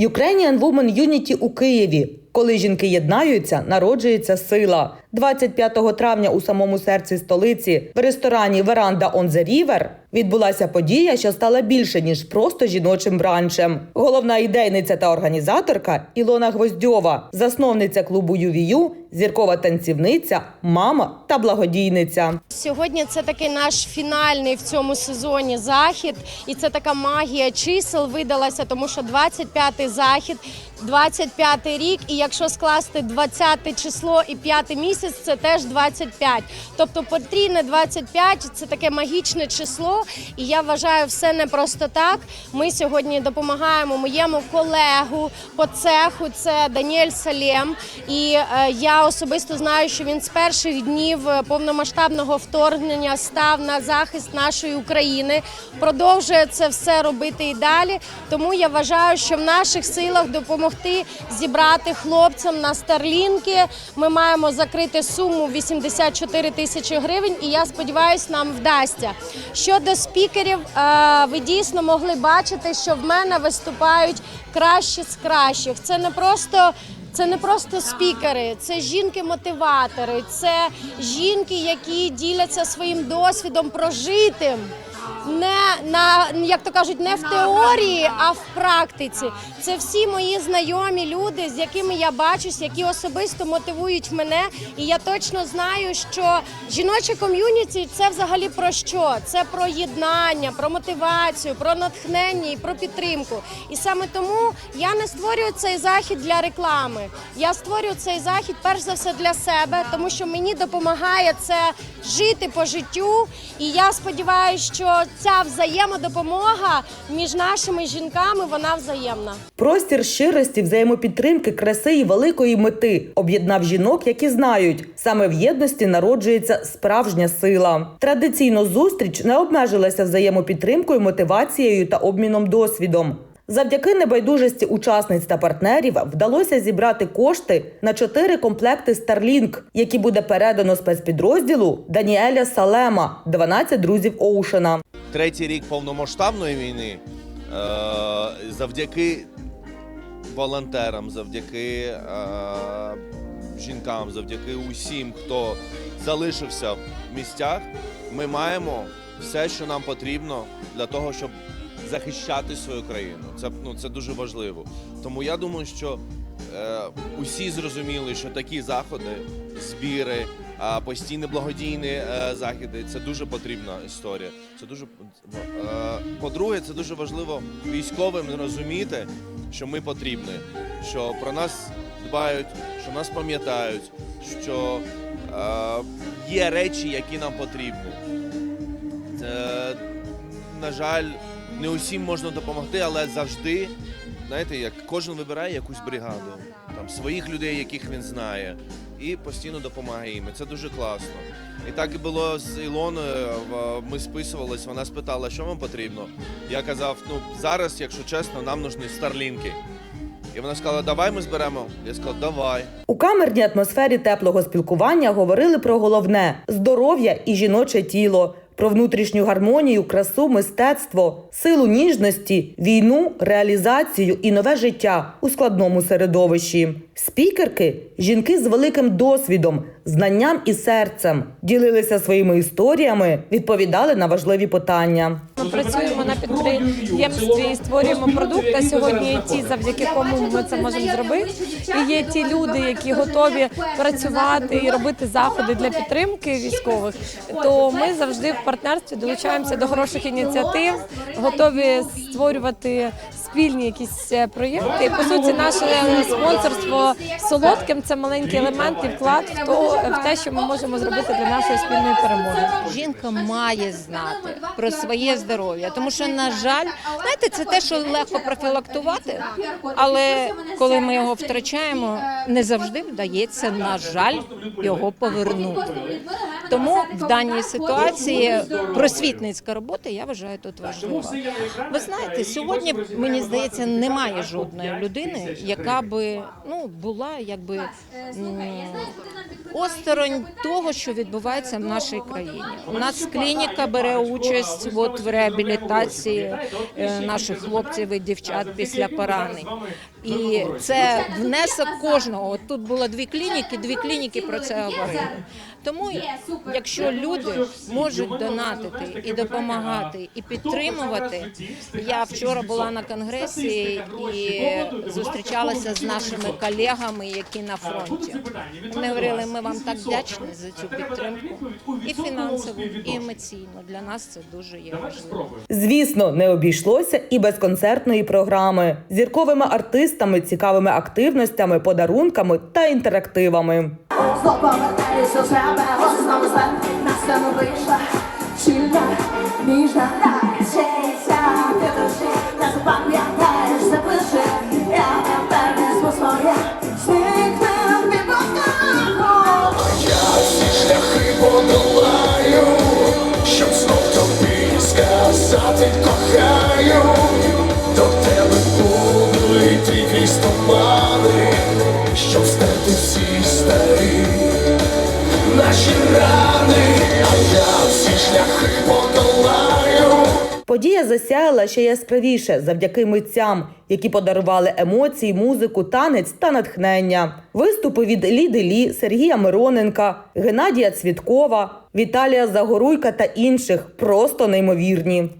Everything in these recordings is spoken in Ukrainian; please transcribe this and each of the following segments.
Ukrainian Women Unity у Києві. Коли жінки єднаються, народжується сила. 25 травня у самому серці столиці в ресторані Веранда on the River відбулася подія, що стала більше ніж просто жіночим бранчем. Головна ідейниця та організаторка Ілона Гвоздьова, засновниця клубу UVU, зіркова танцівниця, мама та благодійниця. Сьогодні це такий наш фінальний в цьому сезоні захід, і це така магія чисел видалася, тому що 25-й захід, 25-й рік, і якщо скласти 20 число і 5 місяць, це теж 25. Тобто потрійне 25 – це таке магічне число, і я вважаю, все не просто так. Ми сьогодні допомагаємо моєму колегу по цеху. Це Даніель Салєм. І е, я особисто знаю, що він з перших днів е, повномасштабного вторгнення став на захист нашої України, продовжує це все робити і далі. Тому я вважаю, що в наших силах допомогти зібрати хлопцям на старлінки. Ми маємо закрити суму 84 тисячі гривень, і я сподіваюся, нам вдасться. Щодо спікерів, е, ви дійсно могли бачити, що в мене виступають кращі з кращих. Це не просто. Це не просто спікери, це жінки-мотиватори, це жінки, які діляться своїм досвідом прожитим. Не на як то кажуть, не в теорії, а в практиці. Це всі мої знайомі люди, з якими я бачусь, які особисто мотивують мене. І я точно знаю, що жіноче ком'юніті це взагалі про що? Це про єднання, про мотивацію, про натхнення і про підтримку. І саме тому я не створюю цей захід для реклами. Я створюю цей захід перш за все для себе, тому що мені допомагає це жити по життю. І я сподіваюся, що ця взаємодопомога між нашими жінками вона взаємна. Простір щирості, взаємопідтримки, краси і великої мети об'єднав жінок, які знають, саме в єдності народжується справжня сила. Традиційно зустріч не обмежилася взаємопідтримкою, мотивацією та обміном досвідом. Завдяки небайдужості учасниць та партнерів вдалося зібрати кошти на чотири комплекти Starlink, які буде передано спецпідрозділу Даніеля Салема, 12 друзів Оушена. третій рік повномасштабної війни е, завдяки волонтерам, завдяки е, жінкам, завдяки усім, хто залишився в місцях, ми маємо все, що нам потрібно для того, щоб захищати свою країну. Це, ну, це дуже важливо. Тому я думаю, що е, усі зрозуміли, що такі заходи, збіри, а постійні благодійні е, заходи це дуже потрібна історія. Це дуже е, по-друге, це дуже важливо військовим розуміти, що ми потрібні, що про нас дбають, що нас пам'ятають, що е, є речі, які нам потрібні. Це, на жаль, не усім можна допомогти, але завжди, знаєте, як кожен вибирає якусь бригаду, там своїх людей, яких він знає, і постійно допомагає їм. Це дуже класно. І так і було з Ілоною. Ми списувались, вона спитала, що вам потрібно. Я казав, ну зараз, якщо чесно, нам нужні старлінки. І вона сказала, давай ми зберемо. Я сказав, давай. У камерній атмосфері теплого спілкування говорили про головне здоров'я і жіноче тіло, про внутрішню гармонію, красу, мистецтво, силу ніжності, війну, реалізацію і нове життя у складному середовищі. Спікерки жінки з великим досвідом, знанням і серцем ділилися своїми історіями, відповідали на важливі питання. Ми працюємо на підприємстві і створюємо продукт. А сьогодні є ті, завдяки кому ми це можемо зробити. І є ті люди, які готові працювати і робити заходи для підтримки військових. То ми завжди в партнерстві долучаємося до хороших ініціатив, готові створювати спільні якісь е, проєкти. По суті, наше спонсорство солодким це маленький елемент і вклад в то в те, що ми можемо зробити для нашої спільної перемоги. Жінка має знати про своє здоров'я, тому що, на жаль, знаєте, це те, що легко профілактувати, але коли ми його втрачаємо, не завжди вдається, на жаль, його повернути. Тому в даній ситуації просвітницька робота я вважаю тут важлива. Ви знаєте, сьогодні мені здається, немає жодної людини, яка би ну була якби осторонь того, що відбувається в нашій країні. У нас клініка бере участь от в реабілітації е, наших хлопців і дівчат після поранень. І це внесок кожного. От тут було дві клініки, дві клініки про це говорили. Тому, якщо люди можуть донатити і допомагати, і підтримувати, я вчора була на конгресі і зустрічалася з нашими колегами, які на фронті. Вони говорили, ми вам так вдячні за цю підтримку, і фінансову, і емоційно. Для нас це дуже є важливо. Звісно, не обійшлося і без концертної програми, зірковими артистами, цікавими активностями, подарунками та інтерактивами. Знов повертаюсь у себе, знову стан на сцену вийшла Щільна, ніжна, наречеться Ти душі, не запам'ятаєш, запиши Я тепер не своє Зникне від боках всі шляхи подолаю, щоб знов тобі сказати кохаю, до тебе буду йти крізь тумани, щоб стерти наші рани, а я всі шляхи подолаю. Подія засяяла ще яскравіше завдяки митцям, які подарували емоції, музику, танець та натхнення. Виступи від Ліди Лі, Сергія Мироненка, Геннадія Цвіткова, Віталія Загоруйка та інших просто неймовірні.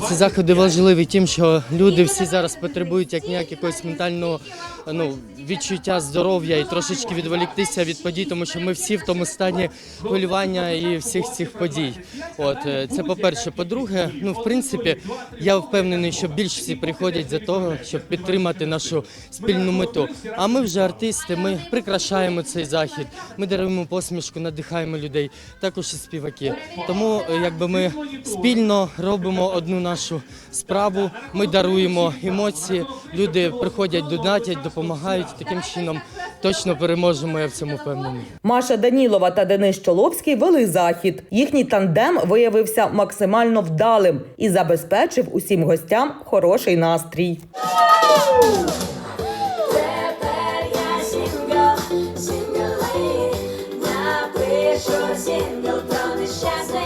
Ці заходи важливі тим, що люди всі зараз потребують як ніяк якогось ментального ну, відчуття здоров'я і трошечки відволіктися від подій, тому що ми всі в тому стані хвилювання і всіх цих подій. От е, це по-перше. По-друге, ну в принципі, я впевнений, що більш всі приходять за того, щоб підтримати нашу спільну мету. А ми вже артисти, ми прикрашаємо цей захід, ми даруємо посмішку, надихаємо людей, також і співаки. Тому е, якби ми спільно робимо одну нашу справу, ми даруємо емоції, люди приходять, донатять, допомагають. Таким чином точно переможемо. Я в цьому впевнений. Маша Данілова та Денис Чоловський вели захід. Їхній тандем виявився максимально вдалим і забезпечив усім гостям хороший настрій. Сінгл про нещасне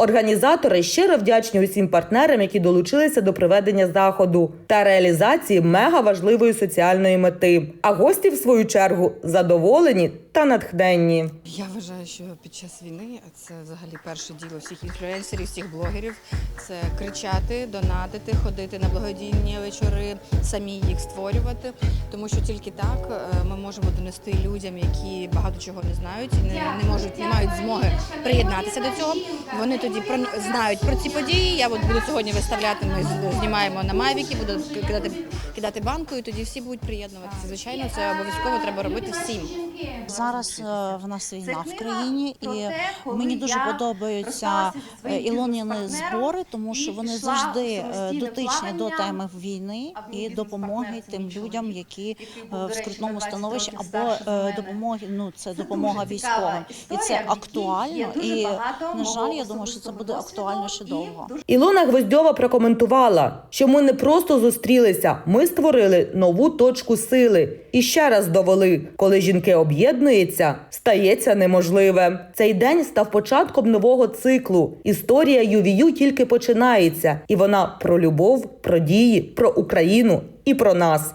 Організатори щиро вдячні усім партнерам, які долучилися до проведення заходу та реалізації мега важливої соціальної мети. А гості, в свою чергу, задоволені та натхненні. Я вважаю, що під час війни це взагалі перше діло всіх інфлюенсерів, всіх блогерів. Це кричати, донатити, ходити на благодійні вечори, самі їх створювати. Тому що тільки так е, ми можемо донести людям, які багато чого не знають, і не, не можуть, не мають змоги приєднатися до цього. Вони тоді про знають про ці події. Я от буду сьогодні виставляти. Ми знімаємо на Мавіки, буду кидати кидати банку, і тоді всі будуть приєднуватися. Звичайно, це обов'язково треба робити всім. Зараз е, в нас війна в країні, і мені дуже подобаються е, ілоніни збори, тому що вони завжди е, дотичні до теми війни і допомоги тим людям, які в скрутному становищі, або допомоги. Ну це допомога військовим, і це актуально. І на жаль, я думаю, що це буде актуально ще довго. Ілона Гвоздьова прокоментувала, що ми не просто зустрілися, ми створили нову точку сили і ще раз довели, коли жінки об'єднуються, стається неможливе. Цей день став початком нового циклу. Історія ЮВІЮ тільки починається, і вона про любов, про дії, про Україну і про нас.